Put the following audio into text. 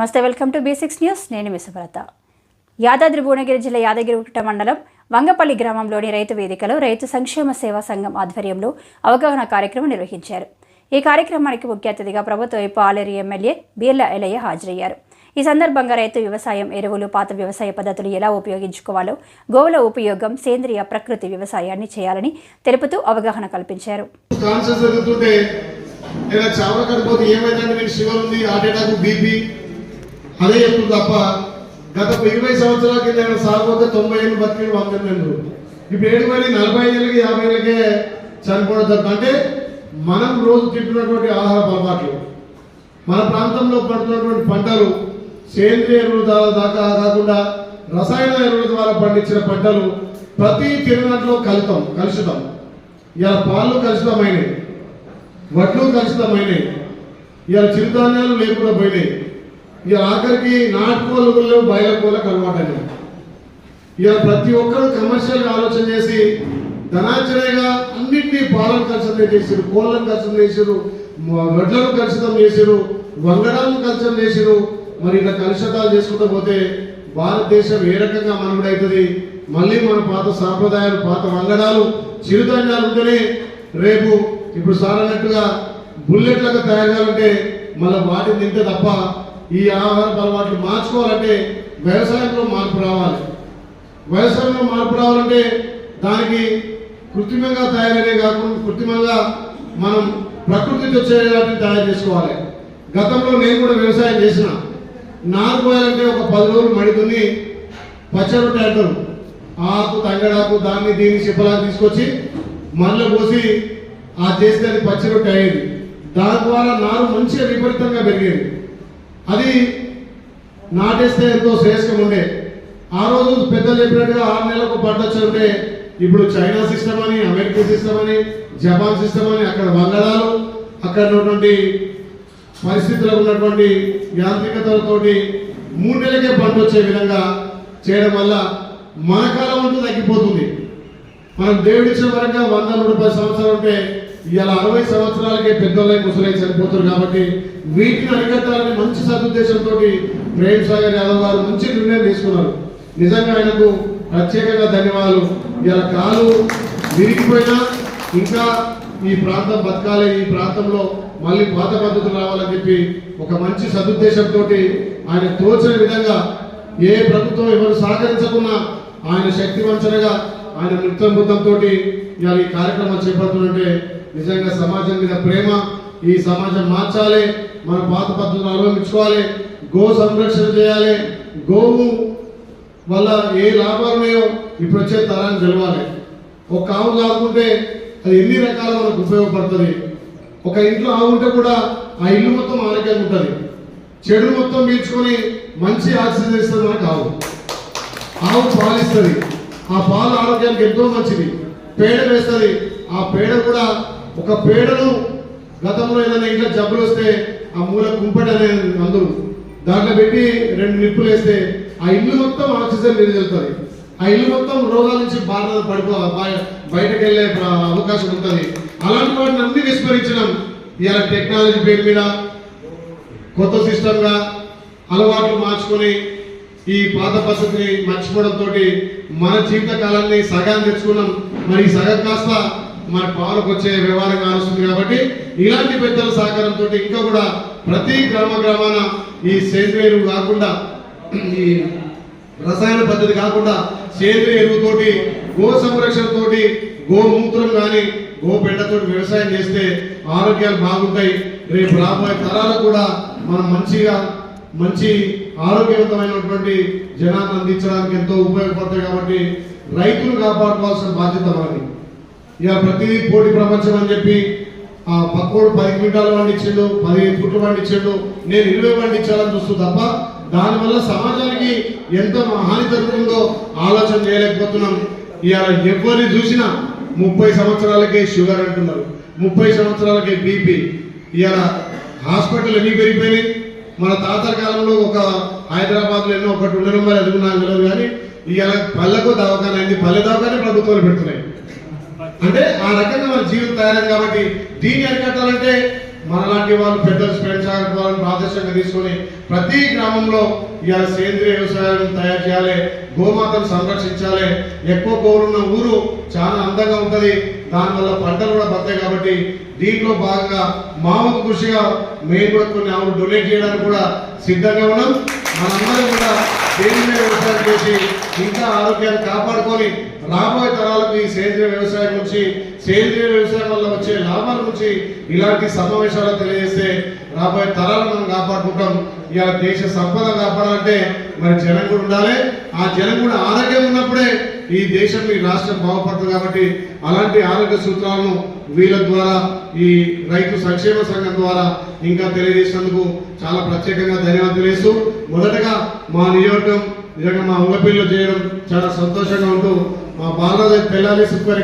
నమస్తే welcome to basics news. నేను విశ్వభరత యాదాద్రి భువనగిరి జిల్లా యాదగిరిగుట్ట మండలం వంగపల్లి గ్రామంలోని రైతు వేదికలో రైతు సంక్షేమ సేవా సంఘం ఆధ్వర్యంలో అవగాహన కార్యక్రమం నిర్వహించారు. ఈ కార్యక్రమానికి ముఖ్య అతిథిగా ప్రభుత్వ వైపు ఆలేరు ఎమ్మెల్యే బీర్ల ఎలయ్య హాజరయ్యారు. ఈ సందర్భంగా రైతు వ్యవసాయం ఎరువులు పాత వ్యవసాయ పద్ధతులు ఎలా ఉపయోగించుకోవాలో గోవుల ఉపయోగం సేంద్రియ ప్రకృతి వ్యవసాయాన్ని చేయాలని తెలుపుతూ అవగాహన కల్పించారు. ఏమైందంటే మీకు షుగర్ ఉంది హార్ట్ అటాక్ బీపీ అదే చెప్తుంది తప్ప గత ఇరవై సంవత్సరాల కింద నేను సాగుపోతే తొంభై ఏళ్ళు బతికి వంద ఇప్పుడు ఏడు మరి నలభై ఏళ్ళకి యాభై ఏళ్ళకే చనిపోవడం అంటే మనం రోజు తింటున్నటువంటి ఆహార అలవాట్లు మన ప్రాంతంలో పడుతున్నటువంటి పంటలు సేంద్రియ ఎరువుల ద్వారా దాకా కాకుండా రసాయన ఎరువుల ద్వారా పండించిన పంటలు ప్రతి తిరునాట్లో కలుతాం కలుషితం. ఇలా పాలు కలుషితమైనవి వడ్లు కలుషితమైనవి ఇలా చిరుధాన్యాలు లేకుండా పోయినాయి. ఇక ఆఖరికి నాటుకోలు బయల కోలకు అలవాటైనవి ఇక ప్రతి ఒక్కరు కమర్షియల్ ఆలోచన చేసి ధనాచరణగా అన్నింటినీ పాలను కలుషితం చేసారు కోళ్ళను కలుషితం చేసారు వడ్లను కలుషితం చేసారు వంగడాలను కలుషితం చేసారు మరి ఇట్లా కలుషితాలు చేసుకుంటూ పోతే భారతదేశం ఏ రకంగా మనుగడవుతుంది మళ్ళీ మన పాత సాంప్రదాయాలు పాత వంగడాలు చిరుధాన్యాలు ఉంటేనే రేపు ఇప్పుడు సారన్నట్టుగా బుల్లెట్లకు తయారు కావాలంటే మళ్ళీ వాటిని తింటే తప్ప ఈ ఆహారపు అలవాట్లు మార్చుకోవాలంటే వ్యవసాయంలో మార్పు రావాలి. వ్యవసాయంలో మార్పు రావాలంటే దానికి కృత్రిమంగా తయారయ్యే కాకుండా కృత్రిమంగా మనం ప్రకృతితో వచ్చే తయారు చేసుకోవాలి. గతంలో నేను కూడా వ్యవసాయం చేసిన. నారు పోయాలంటే ఒక పది రోజులు మడితుని పచ్చరొట్టె అంటారు. ఆకు తంగడాకు దాన్ని దీన్ని చెప్పలా తీసుకొచ్చి మళ్ళీ పోసి ఆ చేస్తే అది పచ్చరొట్టె అయ్యేది. దాని ద్వారా నారు మంచిగా విపరీతంగా పెరిగేది. అది నాటేస్తే ఎంతో శ్రేష్టం ఉండే. ఆ రోజు పెద్దలు చెప్పినట్టుగా ఆరు నెలలకు పంట వచ్చే ఇప్పుడు చైనా సిస్టమ్ అని అమెరికా సిస్టమ్ అని జపాన్ సిస్టమ్ అని అక్కడ వంగడాలు అక్కడ ఉన్నటువంటి పరిస్థితుల్లో ఉన్నటువంటి యాంత్రికతలతోటి మూడు నెలలకే పంట వచ్చే విధంగా చేయడం వల్ల మన కాలం అంటూ తగ్గిపోతుంది. మనం దేవుడిచ్చిన వరంగా వంద నూట పది సంవత్సరాలు ఉంటే ఇవాళ అరవై సంవత్సరాలకే పెద్దోళ్ళై ముసలై చనిపోతారు కాబట్టి వీటిని అరికట్టాలని మంచి సదుద్దేశంతో ప్రేమ్ సాగర్ యాదవ్ గారు మంచి నిర్ణయం తీసుకున్నారు. నిజంగా ఆయనకు ప్రత్యేకంగా ధన్యవాదాలు. ఇవాళ కాలు విరిగిపోయినా ఇంకా ఈ ప్రాంతం బతకాలి ఈ ప్రాంతంలో మళ్ళీ పాత పద్ధతులు రావాలని చెప్పి ఒక మంచి సదుద్దేశంతో ఆయన తోచిన విధంగా ఏ ప్రభుత్వం ఎవరు సహకరించకున్నా ఆయన శక్తి వంచనగా ఆయన నృత్యం బృందంతో ఇవాళ ఈ కార్యక్రమం చేపడుతుంటే నిజంగా సమాజం మీద ప్రేమ ఈ సమాజం మార్చాలి మన పాత పద్ధతులు అవలంబించుకోవాలి గో సంరక్షణ చేయాలి గోవు వల్ల ఏ లాభాలు ఉన్నాయో ఇప్పుడు వచ్చే తరాన్ని తెలవాలి ఒక ఆవు కాకుంటే అది ఎన్ని రకాల మనకు ఉపయోగపడుతుంది? ఒక ఇంట్లో ఆవు ఉంటే కూడా ఆ ఇల్లు మొత్తం ఆరోగ్యంగా ఉంటుంది. చెడు మొత్తం పీల్చుకొని మంచి ఆక్సిజన్ ఇస్తుంది మనకు ఆవు. ఆవు పాలిస్తుంది. ఆ పాలు ఆరోగ్యానికి ఎంతో మంచిది. పేడ వేస్తుంది. ఆ పేడ కూడా ఒక పేడను గతంలో ఏదైనా ఇంట్లో జబ్బులు వస్తే ఆ మూల కుంపటి అనే అందరూ దాంట్లో పెట్టి రెండు నిప్పులు వేస్తే ఆ ఇల్లు మొత్తం ఆక్సిజన్ వెళ్తుంది ఆ ఇల్లు మొత్తం రోగాల నుంచి బాధ పడిపో బయటకు వెళ్ళే అవకాశం ఉంటుంది. అలాంటి వాటిని అన్ని విస్మరించడం ఇలా టెక్నాలజీ పేరు మీద కొత్త సిస్టమ్గా అలవాట్లు మార్చుకొని ఈ పాత పద్ధతిని మర్చిపోవడంతో మన జీవిత కాలాన్ని సగాన్ని తెచ్చుకున్నాం. మరి ఈ సగం కాస్త మన పాలకు వచ్చే వ్యవహారంగా కానుస్తుంది కాబట్టి ఇలాంటి పెద్దల సహకారంతో ఇంకా కూడా ప్రతి గ్రామ గ్రామాన ఈ సేంద్రియ ఎరువు కాకుండా ఈ రసాయన పద్ధతి కాకుండా సేంద్రియ ఎరువుతోటి గో సంరక్షణతోటి గోమూత్రం కానీ గోపెండతో వ్యవసాయం చేస్తే ఆరోగ్యాలు బాగుంటాయి. రేపు రాబోయే తరాలకు కూడా మనం మంచిగా మంచి ఆరోగ్యవంతమైనటువంటి జనాన్ని అందించడానికి ఎంతో ఉపయోగపడతాయి కాబట్టి రైతులు కాపాడుకోవాల్సిన బాధ్యత మనది. ఇక ప్రతిదీ పోటీ ప్రపంచం అని చెప్పి ఆ పక్కోడు పది క్వింటాలు పండించాడు పది ఫుట్లు పండించాడు నేను ఇరవై పండించాలని చూస్తూ తప్ప దానివల్ల సమాజానికి ఎంత హాని జరుగుతుందో ఆలోచన చేయలేకపోతున్నాం. ఇవాళ ఎవరిని చూసినా ముప్పై సంవత్సరాలకే షుగర్ అంటున్నారు. ముప్పై సంవత్సరాలకే బీపీ. ఇవాళ హాస్పిటల్ ఎన్ని పెరిగిపోయినాయి? మన తాతల కాలంలో ఒక హైదరాబాద్లో ఎన్నో ఒకటి ఉండడం మరి అది నాకు తెలియదు కానీ ఇవాళ పల్లెకు దవాఖాన అయింది. పల్లె దవాఖానే ప్రభుత్వాలు పెడుతున్నాయి. అంటే ఆ రకంగా మన జీవితం తయారైంది కాబట్టి దీన్ని అరికట్టాలంటే మనలాంటి వాళ్ళు పెద్దలు స్పెండ్ వాళ్ళని ప్రాదేశంగా తీసుకొని ప్రతి గ్రామంలో ఇవాళ సేంద్రియ వ్యవసాయం తయారు చేయాలి గోమాతను సంరక్షించాలి. ఎక్కువ గోరున్న ఊరు చాలా అందంగా ఉంటుంది. దానివల్ల పంటలు కూడా పడతాయి కాబట్టి దీంట్లో భాగంగా మా వంతు కృషిగా మేము కూడా కొన్ని ఆవులు డొనేట్ చేయడానికి కూడా సిద్ధంగా ఉన్నాం. మనందరం కూడా సేంద్రియ వ్యవసాయం చేసి ఇంకా ఆరోగ్యాన్ని కాపాడుకొని రాబోయే తరాలకు ఈ సేంద్రియ వ్యవసాయం నుంచి సేంద్రియ వ్యవసాయం వల్ల వచ్చే లాభాల నుంచి ఇలాంటి సమావేశాలు తెలియజేస్తే రాబోయే తరాలను మనం కాపాడుకుంటాం. ఇవాళ దేశ సంపద కాపాడాలంటే మరి జనం కూడా ఉండాలి. ఆ జనం కూడా ఆరోగ్యం ఉన్నప్పుడే ఈ దేశం ఈ రాష్ట్రం బాగుపడుతుంది కాబట్టి అలాంటి ఆరోగ్య సూత్రాలను వీళ్ళ ద్వారా ఈ రైతు సంక్షేమ సంఘం ద్వారా ఇంకా తెలియజేసినందుకు చాలా ప్రత్యేకంగా ధన్యవాదాలు తెలియజేస్తూ మొదటగా మా నియోజకం నిజంగా మా ఊళ్ళపిల్లు చేయడం చాలా సంతోషంగా ఉంటూ మా బాలరాజు పెళ్ళాలి సూపర్